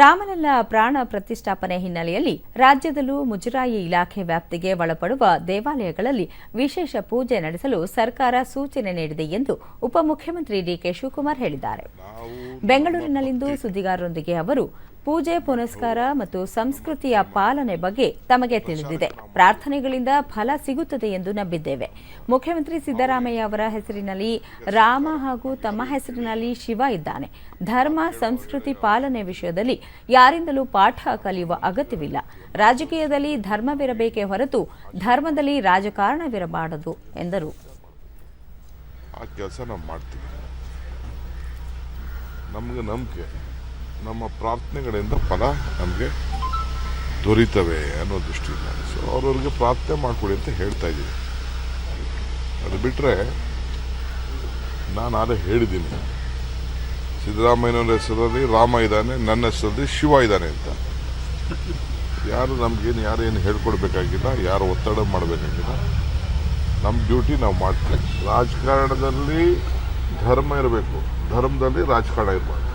ರಾಮಲಲ್ಲ ಪ್ರಾಣ ಪ್ರತಿಷ್ಠಾಪನೆ ಹಿನ್ನೆಲೆಯಲ್ಲಿ ರಾಜ್ಯದಲ್ಲೂ ಮುಜರಾಯಿ ಇಲಾಖೆ ವ್ಯಾಪ್ತಿಗೆ ಒಳಪಡುವ ದೇವಾಲಯಗಳಲ್ಲಿ ವಿಶೇಷ ಪೂಜೆ ನಡೆಸಲು ಸರ್ಕಾರ ಸೂಚನೆ ನೀಡಿದೆ ಎಂದು ಉಪಮುಖ್ಯಮಂತ್ರಿ ಡಿಕೆ ಶಿವಕುಮಾರ್ ಹೇಳಿದ್ದಾರೆ. ಬೆಂಗಳೂರಿನಲ್ಲಿಂದು ಸುದ್ದಿಗಾರರೊಂದಿಗೆ ಅವರು ಪೂಜೆ, ಪುನಸ್ಕಾರ ಮತ್ತು ಸಂಸ್ಕೃತಿಯ ಪಾಲನೆ ಬಗ್ಗೆ ತಮಗೆ ತಿಳಿದಿದೆ. ಪ್ರಾರ್ಥನೆಗಳಿಂದ ಫಲ ಸಿಗುತ್ತದೆ ಎಂದು ನಂಬಿದ್ದೇವೆ. ಮುಖ್ಯಮಂತ್ರಿ ಸಿದ್ದರಾಮಯ್ಯ ಅವರ ಹೆಸರಿನಲ್ಲಿ ರಾಮ ಹಾಗೂ ತಮ್ಮ ಹೆಸರಿನಲ್ಲಿ ಶಿವ ಇದ್ದಾನೆ. ಧರ್ಮ, ಸಂಸ್ಕೃತಿ ಪಾಲನೆ ವಿಷಯದಲ್ಲಿ ಯಾರಿಂದಲೂ ಪಾಠ ಕಲಿಯುವ ಅಗತ್ಯವಿಲ್ಲ. ರಾಜಕೀಯದಲ್ಲಿ ಧರ್ಮವಿರಬೇಕೇ ಹೊರತು ಧರ್ಮದಲ್ಲಿ ರಾಜಕಾರಣವಿರಬಾರದು ಎಂದರು. ಆ ಕೆಲಸ ನಾವು ಮಾಡ್ತೀವಿ ನಮಗೆ ನಂಬಿಕೆ. ನಮ್ಮ ಪ್ರಾರ್ಥನೆಗಳಿಂದ ಫಲ ನಮಗೆ ದೊರೀತವೆ ಅನ್ನೋ ದೃಷ್ಟಿಯಿಂದ. ಸೊ ಅವ್ರವ್ರಿಗೆ ಪ್ರಾರ್ಥನೆ ಮಾಡಿಕೊಡಿ ಅಂತ ಹೇಳ್ತಾ ಇದ್ದೀವಿ ಅದು ಬಿಟ್ಟರೆ ನಾನು ಅದೇ ಹೇಳಿದ್ದೀನಿ. ಸಿದ್ದರಾಮಯ್ಯನವ್ರ ಹೆಸರಲ್ಲಿ ರಾಮ ಇದ್ದಾನೆ, ನನ್ನ ಹೆಸರಲ್ಲಿ ಶಿವ ಇದ್ದಾನೆ ಅಂತ. ಯಾರು ನಮಗೇನು, ಯಾರೇನು ಹೇಳ್ಕೊಡ್ಬೇಕಾಗಿಲ್ಲ, ಯಾರು ಒತ್ತಡ ಮಾಡಬೇಕಾಗಿಲ್ಲ. ನಮ್ಮ ಡ್ಯೂಟಿ ನಾವು ಮಾಡ್ತೀವಿ. ರಾಜಕಾರಣದಲ್ಲಿ ಧರ್ಮ ಇರಬೇಕು. ಧರ್ಮದಲ್ಲಿ ರಾಜಕಾರಣ ಇರಬಾರ್ದು.